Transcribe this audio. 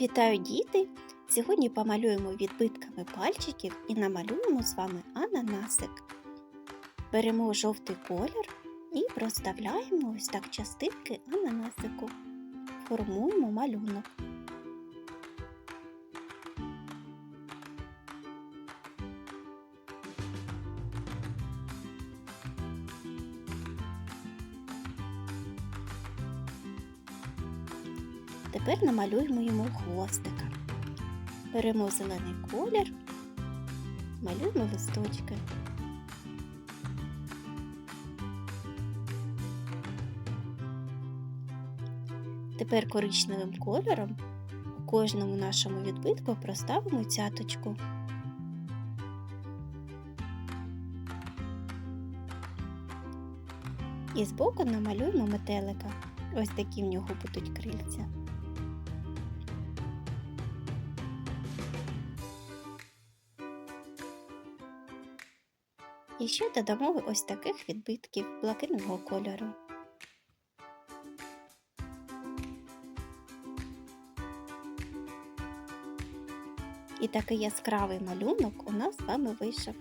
Вітаю діти! Сьогодні помалюємо відбитками пальчиків і намалюємо з вами ананасик. Беремо жовтий колір і проставляємо ось так частинки ананасику. Формуємо малюнок. Тепер намалюємо йому хвостика. Беремо зелений колір, малюємо листочки. Тепер коричневим кольором у кожному нашому відбитку проставимо цяточку. І збоку намалюємо метелика. Ось такі в нього будуть крильця. І ще додамо ось таких відбитків блакитного кольору. І такий яскравий малюнок у нас з вами вийшов.